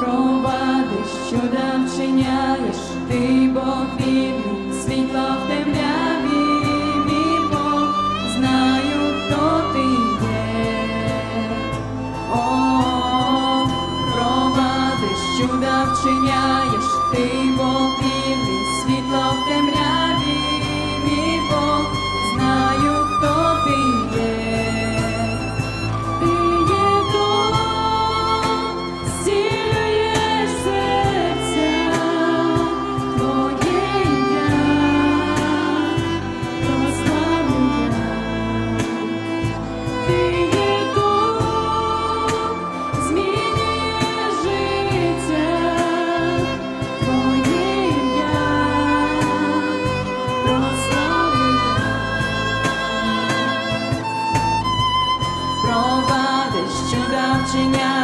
провадиш, чуда вчиняєш, ти Бог вільний, світла в темряві, мій Бог, знаю, хто ти є. О, провадиш, чуда вчиняєш, ти Бог вільний, світла в темряві. Nhà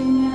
Virginia.